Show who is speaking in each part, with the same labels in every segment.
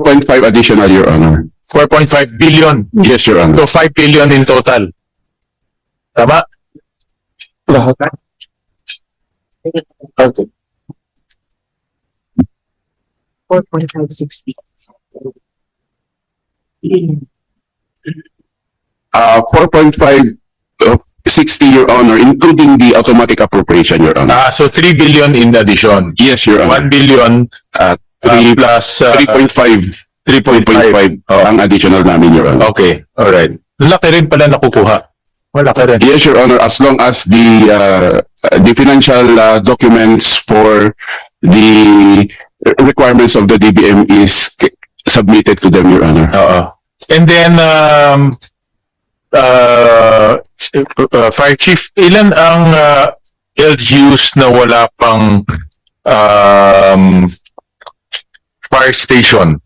Speaker 1: 4.5 additional, Your Honor.
Speaker 2: 4.5 billion.
Speaker 1: Yes, Your Honor.
Speaker 2: So 5 billion in total. Tama? Okay.
Speaker 3: Four point five sixty.
Speaker 1: Uh, 4.5, uh, 60, Your Honor, including the automatic appropriation, Your Honor.
Speaker 2: Ah, so 3 billion in addition.
Speaker 1: Yes, Your Honor.
Speaker 2: billion
Speaker 1: Uh,
Speaker 2: uh,
Speaker 1: three-
Speaker 2: plus uh,
Speaker 1: 3.5,
Speaker 2: 3.5.
Speaker 1: 3.5 ang additional namin, Your Honor.
Speaker 2: Okay, alright. Laki rin pala nakukuha. Malaki rin.
Speaker 1: Yes, Your Honor, as long as the, uh, the financial uh, documents for the requirements of the DBM is submitted to them, Your Honor.
Speaker 2: Oo. And then, um, uh, uh, Fire Chief, ilan ang uh, LGUs na wala pang um, fire station?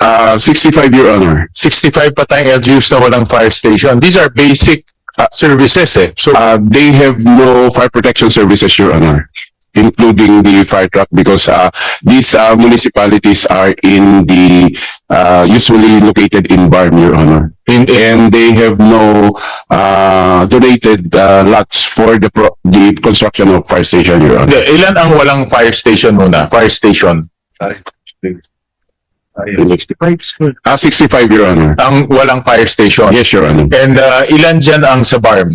Speaker 1: Uh, 65, Your Honor.
Speaker 2: 65 pa tayong LGUs na walang fire station. These are basic uh, services eh. So,
Speaker 1: Uh, they have no fire protection services, Your Honor, including the fire truck because uh, these uh, municipalities are in the uh, usually located in Barm, Your Honor.
Speaker 2: in,
Speaker 1: And they have no uh, donated uh, lots for the pro- the construction of fire station, Your Honor.
Speaker 2: ilan ang walang fire station muna? Fire station.
Speaker 1: Uh, 65, Your Honor.
Speaker 2: Ang walang fire station.
Speaker 1: Yes, Your Honor.
Speaker 2: And uh, ilan dyan ang sa BARM?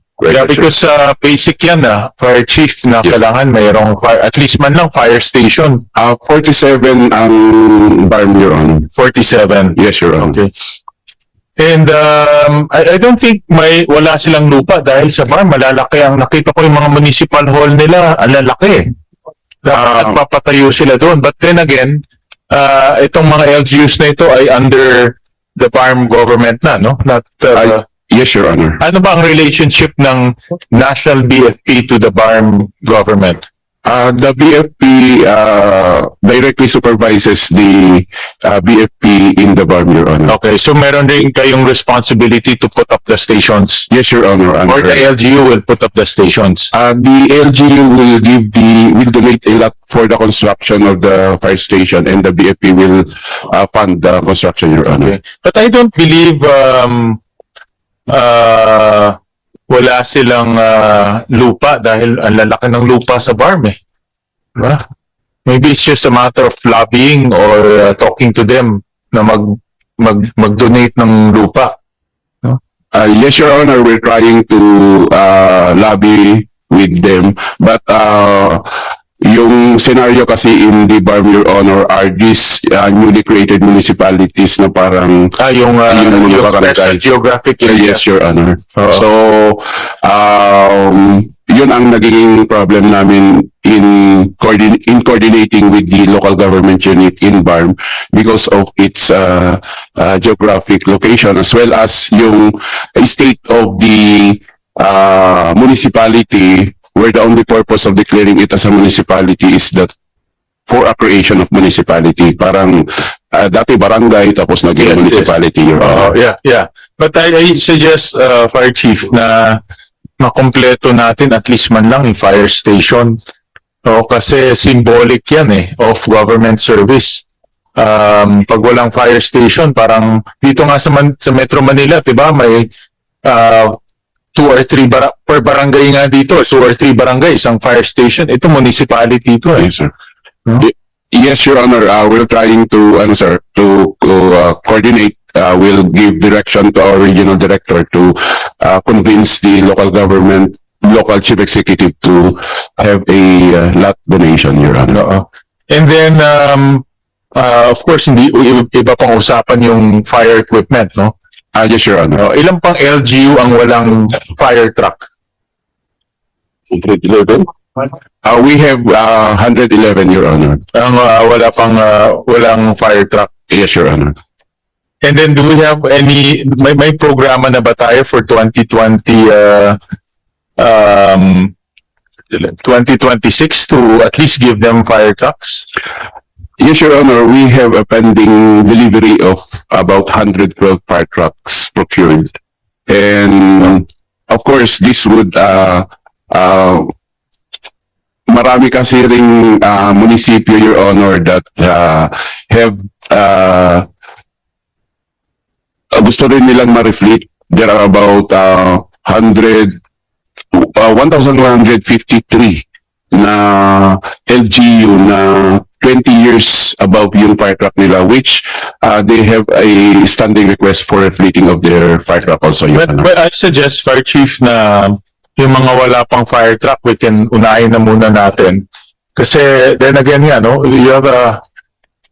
Speaker 2: Yeah, because uh, basic yan ah, fire chief na
Speaker 1: Yeah.
Speaker 2: kailangan mayroong fire, at least man lang fire station,
Speaker 1: Uh, 47 ang Barm, Your Honor.
Speaker 2: 47.
Speaker 1: Yes, Your Honor.
Speaker 2: Okay. And um, I, I don't think may wala silang lupa dahil sa bar malalaki ang nakita ko yung mga municipal hall nila, ang lalaki. At
Speaker 1: Ah.
Speaker 2: papatayo sila doon. But then again, uh, itong mga LGUs na ito ay under the farm government na, no? Not, uh,
Speaker 1: Yes, Your Honor.
Speaker 2: ano ba ang relationship ng National BFP to the BARM government?
Speaker 1: Uh, the BFP uh, directly supervises the uh, BFP in the Barm, Your Honor.
Speaker 2: Okay, so meron rin kayong responsibility to put up the stations.
Speaker 1: Yes, Your Honor. and-
Speaker 2: Or the LGU will put up the stations.
Speaker 1: Uh, the LGU will give the, will donate a lot for the construction of the fire station and the BFP will uh, fund the construction, Your Honor.
Speaker 2: Okay. But I don't believe um uh wala silang uh, lupa dahil ang lalaki ng lupa sa BARM eh. Diba? Maybe it's just a matter of lobbying or uh, talking to them na mag mag mag-donate ng lupa.
Speaker 1: Uh, yes, Your Honor, we're trying to uh, lobby with them, but uh, yung scenario kasi in the Barm, Your Honor, are these uh, newly created municipalities na parang
Speaker 2: Ah, yung, uh,
Speaker 1: Yung
Speaker 2: yung
Speaker 1: barangay.
Speaker 2: special geographic area.
Speaker 1: Yes, Your Honor.
Speaker 2: Oo.
Speaker 1: So, um, yun ang naging problem namin in coordin- in coordinating with the local government unit in Barm because of its uh, uh, geographic location as well as yung state of the uh, municipality where the only purpose of declaring it as a municipality is that for a creation of municipality. Parang uh, dati barangay tapos naging
Speaker 2: Yes, yes.
Speaker 1: municipality,
Speaker 2: Oo,
Speaker 1: Honor.
Speaker 2: yeah, yeah. But I, I suggest, uh, Fire Chief, na makompleto natin at least man lang yung fire station. O, kasi symbolic yan eh, of government service. Um, pag walang fire station, parang dito nga sa, Man- sa Metro Manila, di ba, may uh, two or three bara- per barangay nga dito, two or three barangay, isang fire station. Ito municipality ito eh.
Speaker 1: Yes, sir.
Speaker 2: No?
Speaker 1: Yes, Your Honor, uh, we're trying to, ano sir, to, to uh, coordinate, uh, we'll give direction to our regional director to uh, convince the local government, local chief executive to have a uh, lot donation, Your Honor.
Speaker 2: Oo. And then, um, uh, of course, hindi iba pang usapan yung fire equipment, no?
Speaker 1: Ah, yes, Your Honor.
Speaker 2: Uh, ilang pang LGU ang walang fire truck?
Speaker 1: Uh, we have uh, 111, Your Honor.
Speaker 2: Ang uh, wala pang uh, walang fire truck.
Speaker 1: Yes, Your Honor.
Speaker 2: And then do we have any, may, may programa na ba tayo for 2020, uh, um, 2026 to at least give them fire trucks?
Speaker 1: Yes, Your Honor, we have a pending delivery of about 112 fire trucks procured. And of course, this would, uh, uh, marami kasi ring uh, munisipyo, Your Honor, that uh, have uh, gusto rin nilang ma-reflect. There are about uh, 100, uh, 1,153 na LGU na 20 years above yung fire truck nila, which uh, they have a standing request for refleating of their fire truck also, Your
Speaker 2: But,
Speaker 1: Honor.
Speaker 2: but I suggest, Fire Chief, na yung mga wala pang fire truck, we can unahin na muna natin. Kasi, then again nga, no, you have a,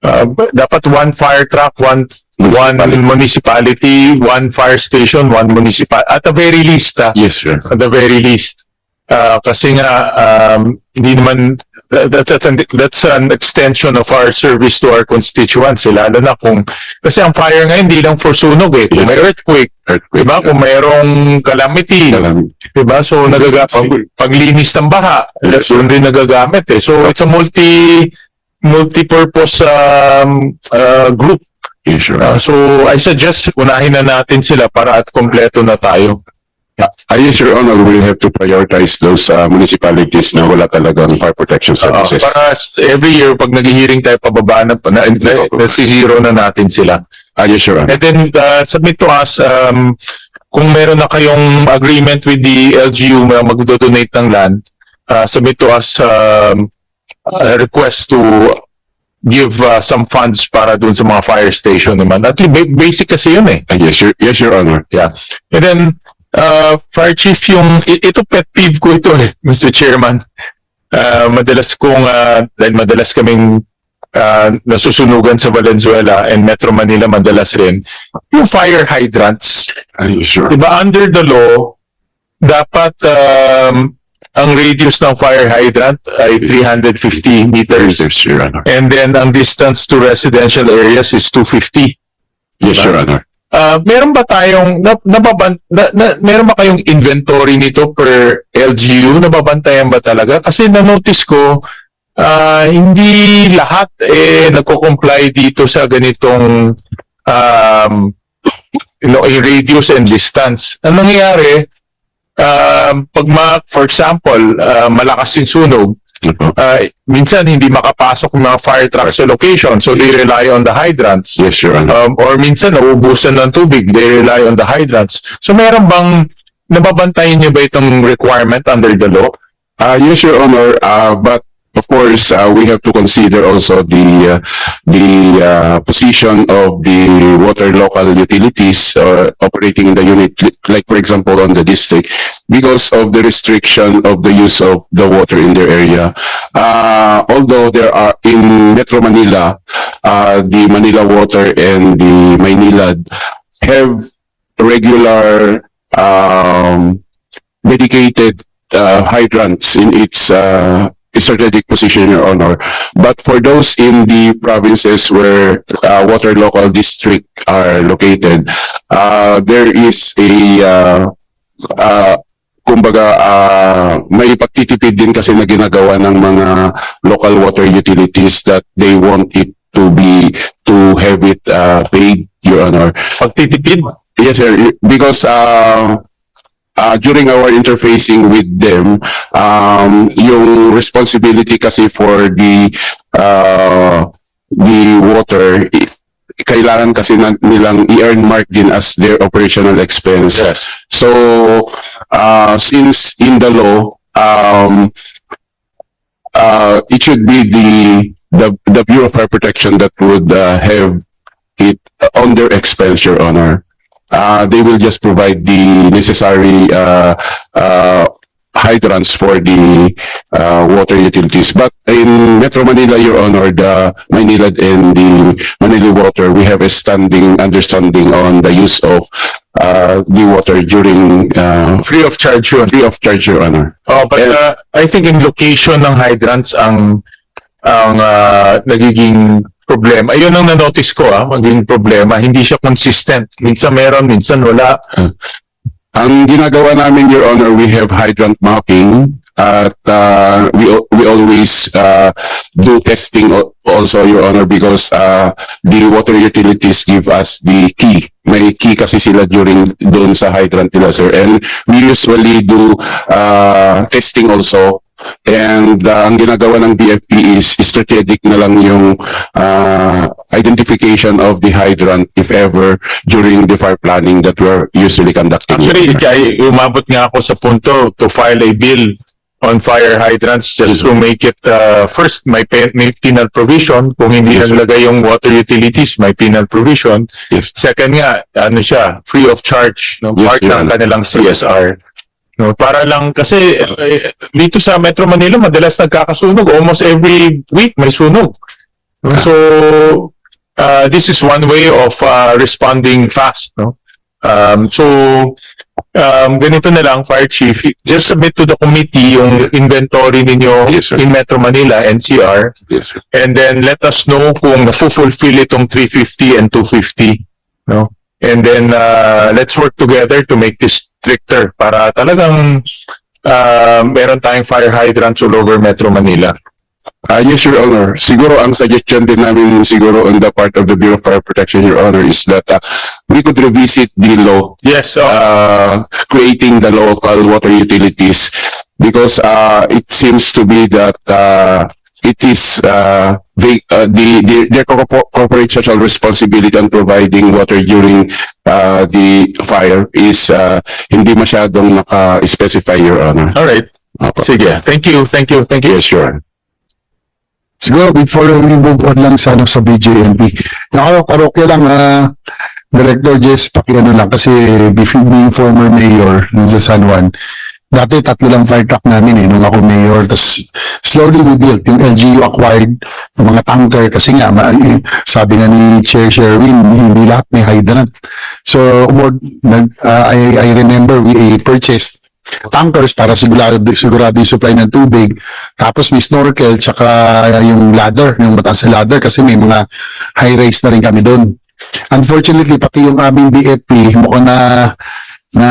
Speaker 2: uh, dapat one fire truck, one, one municipality, one fire station, one municipal, at the very least, ah,
Speaker 1: Yes, sir.
Speaker 2: at the very least. Ah, kasi nga, um, hindi naman, that, that's, an, that's an extension of our service to our constituents, eh, lalo na kung, kasi ang fire ngayon, hindi lang for sunog eh. Kung may earthquake,
Speaker 1: Earthquake.
Speaker 2: Diba? Kung mayroong calamity,
Speaker 1: Alam-
Speaker 2: diba? So, nagagamit, pag, paglinis ng baha,
Speaker 1: Yes,
Speaker 2: yun din nagagamit eh. So, it's a multi, multi-purpose um, uh, group.
Speaker 1: Yes, sir.
Speaker 2: Uh, so, I suggest unahin na natin sila para at kompleto na tayo.
Speaker 1: Uh, yes, Your Honor, we have to prioritize those uh, municipalities na wala talagang fire protection
Speaker 2: Uh,
Speaker 1: services.
Speaker 2: para s- every year, pag nag-hearing tayo, pababa na, na, na, na, zero na natin sila.
Speaker 1: Ah, yes, Your Honor.
Speaker 2: And then, uh, submit to us, um, kung meron na kayong agreement with the LGU na magdo-donate ng land, uh, submit to us, um, a request to give uh, some funds para dun sa mga fire station naman. At least, ba- basic kasi yun eh.
Speaker 1: Ah, yes, Your, yes, Your Honor.
Speaker 2: And then, uh, Fire Chief, yung, ito pet peeve ko ito eh, Mr. Chairman. Uh, madalas kong, uh, dahil madalas kaming uh, nasusunugan sa Valenzuela and Metro Manila madalas rin, yung fire hydrants.
Speaker 1: Ah, yes, sure.
Speaker 2: Diba under the law, dapat um, ang radius ng fire hydrant ay 350 meters.
Speaker 1: Yes, Your Honor.
Speaker 2: And then ang distance to residential areas is 250.
Speaker 1: Yes, Your Honor.
Speaker 2: Ah, meron ba tayong na, nababan na, na, meron ba kayong inventory nito per LGU nababantayan ba talaga kasi na-notice ko ah, hindi lahat eh nagko-comply dito sa ganitong um you know, a radius and distance. Ang nangyayari um, pag ma, for example, ah, malakas yung sunog, Ah, minsan hindi makapasok ng mga fire truck sa location so they rely on the hydrants
Speaker 1: Yes, Your Honor.
Speaker 2: um, or minsan nauubusan ng tubig, they rely on the hydrants. So meron bang nababantayan niyo ba itong requirement under the law?
Speaker 1: Uh, yes, Your Honor, uh, but of course, uh, we have to consider also the, uh, the, uh, position of the water local utilities, uh, operating in the unit, like for example, on the district, because of the restriction of the use of the water in their area. Uh, although there are, in Metro Manila, uh, the Manila Water and the Manila have regular, um, dedicated uh, hydrants in its uh, strategic position, Your Honor. But for those in the provinces where uh, water local district are located, uh, there is a uh, uh, kumbaga uh, may pagtitipid din kasi na ginagawa ng mga local water utilities that they want it to be to have it uh, paid, Your Honor.
Speaker 2: Pagtitipid?
Speaker 1: Yes, sir. Because uh, uh, during our interfacing with them, um, yung responsibility kasi for the uh, the water, i- kailangan kasi na, nilang i-earn mark din as their operational expense.
Speaker 2: Yes.
Speaker 1: So, uh, since in the law, um, uh, it should be the, the, the Bureau of Fire Protection that would, uh, have it on their expense, Your Honor. Uh, they will just provide the necessary, uh, uh, hydrants for the, uh, water utilities. But in Metro Manila, Your Honor, the Manila and the Manila Water, we have a standing understanding on the use of, uh, the water during, uh,
Speaker 2: Free of charge yun.
Speaker 1: free of charge, Your Honor.
Speaker 2: Oh, but
Speaker 1: Yeah.
Speaker 2: uh, I think in location ng hydrants ang ang uh, nagiging problema. Ayun ang na-notice ko ah, maging problema. Hindi siya consistent. Minsan meron, minsan wala.
Speaker 1: Ang ginagawa namin, Your Honor, we have hydrant mapping at uh, we we always uh, do testing al- also, Your Honor, because uh, the water utilities give us the key. May key kasi sila during doon sa hydrant nila, sir. And we usually do uh, testing also. And uh, ang ginagawa ng BFP is strategic na lang yung uh, identification of the hydrant if ever during the fire planning that we're usually conducting.
Speaker 2: Actually, kaya umabot nga ako sa punto to file a bill on fire hydrants just to make it, uh, first, may, may penal provision. Kung hindi
Speaker 1: Yes,
Speaker 2: nalagay yung water utilities, may penal provision.
Speaker 1: Yes.
Speaker 2: Second nga, ano siya, free of charge, no?
Speaker 1: Yes,
Speaker 2: part ng kanilang CSR. No, para lang kasi eh, dito sa Metro Manila madalas nagkakasunog almost every week may sunog. No? So uh, this is one way of uh, responding fast, no? Um, so um, ganito na lang fire chief, just submit to the committee yung inventory ninyo
Speaker 1: Yes, sir.
Speaker 2: in Metro Manila NCR
Speaker 1: Yes, sir.
Speaker 2: and then let us know kung nafu-fulfill itong 350 and 250 no and then uh, let's work together to make this stricter para talagang uh, meron tayong fire hydrants all over Metro Manila
Speaker 1: Uh, yes, Your Honor. Siguro ang suggestion din namin siguro on the part of the Bureau of Fire Protection, Your Honor, is that uh, we could revisit the law
Speaker 2: yes uh,
Speaker 1: uh, creating the local water utilities because uh, it seems to be that uh, it is uh, they, uh, the, the their corpo- corporate social responsibility on providing water during uh, the fire is uh, hindi masyadong naka-specify, Your Honor.
Speaker 2: all right
Speaker 1: Opo.
Speaker 2: sige thank you thank you thank you
Speaker 1: Yes, Honor.
Speaker 4: Siguro before we move on lang sa ano sa BJMP. Ako, parokya lang ah Director Jess, pakiano lang kasi before being former mayor ng sa San Juan, dati tatlo lang fire truck namin eh nung ako mayor. Tapos slowly we built yung LGU acquired yung mga tanker kasi nga eh, sabi nga ni Chair Sherwin, hindi lahat may hydrant. So more, nag, ah, I, I remember we eh, purchased tankers para sigurado, sigurado yung supply ng tubig tapos may snorkel, tsaka yung ladder, yung mataas na ladder kasi may mga high rise na rin kami doon. Unfortunately, pati yung aming BFP, mukhang na, na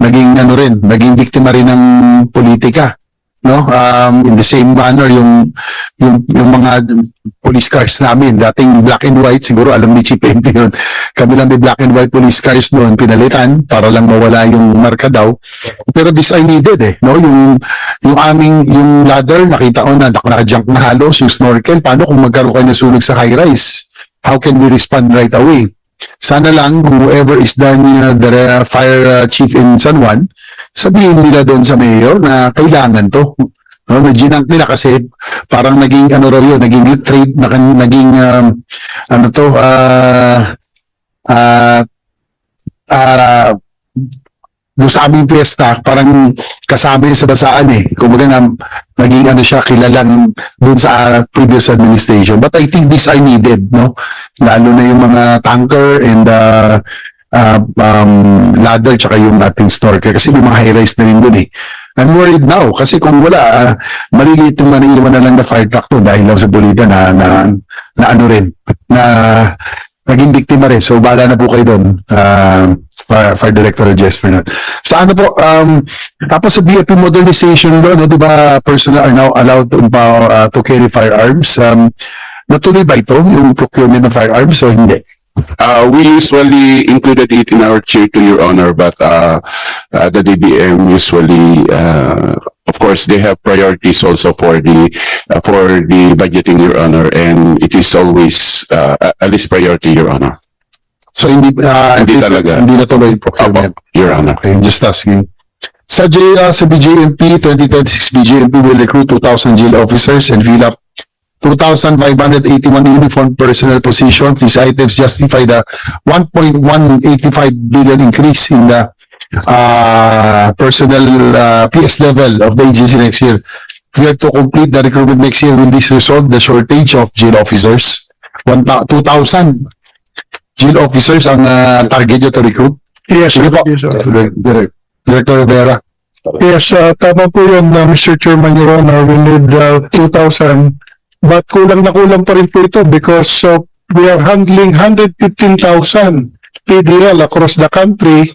Speaker 4: naging ano rin, naging biktima rin ng politika. No? Um, in the same manner, yung, yung, yung mga police cars namin, dating black and white, siguro alam ni Chief Ente yun. Kami lang may black and white police cars doon, pinalitan para lang mawala yung marka daw. Pero this I needed eh, no? Yung yung aming yung ladder nakita ko na nak- naka-junk na halos yung snorkel paano kung magkaroon kayo ng sunog sa high rise how can we respond right away sana lang whoever is the, uh, the uh, fire uh, chief in San Juan sabihin nila doon sa mayor na kailangan to. No, na ginank nila kasi parang naging ano raw yun, naging trade, na, naging um, ano to, ah ah ah doon sa aming piyesta, parang yun sa basaan eh. Kumbaga na, naging ano siya, kilalang doon sa previous administration. But I think these are needed, no? Lalo na yung mga tanker and uh, uh, um, ladder tsaka yung ating snorkel kasi may mga high-rise na rin doon eh. I'm worried now kasi kung wala, uh, maliliit yung maniiwan na lang na fire truck to dahil lang sa bulida na, na, na ano rin, na naging biktima rin. So, bahala na po kayo doon. Uh, Fire, Fire Director Jess Fernand. Sa ano po, um, tapos sa BFP modernization law, no, di ba, personnel are now allowed to, empower, uh, to carry firearms. Um, natuloy ba ito, yung procurement ng firearms, o hindi?
Speaker 1: Uh, we usually included it in our chair to your honor, but uh, uh, the DBM usually, uh, of course, they have priorities also for the uh, for the budgeting, your honor, and it is always uh, a a least priority, your honor.
Speaker 4: So, hindi, uh,
Speaker 1: Hindi talaga.
Speaker 4: Hindi natuloy yung procurement.
Speaker 1: your honor.
Speaker 4: Okay, just asking. Sa, J, uh, sa BJMP, 2026 BJMP will recruit 2,000 jail officers and fill up 2,581 uniformed personnel positions. These items justify the 1.185 billion increase in the uh, personnel uh, PS level of the agency next year. We are to complete the recruitment next year. Will this resolve the shortage of jail officers? 1,000 2,000 jail officers ang uh, target nyo to recruit?
Speaker 5: Yes,
Speaker 4: po.
Speaker 5: yes, sir.
Speaker 4: Direk- Director Rivera.
Speaker 5: Yes, uh, tama po yun, uh, Mr. Chairman, Your Honor. We need uh, 2,000 But kulang na kulang pa rin po ito because of we are handling 115,000 PDL across the country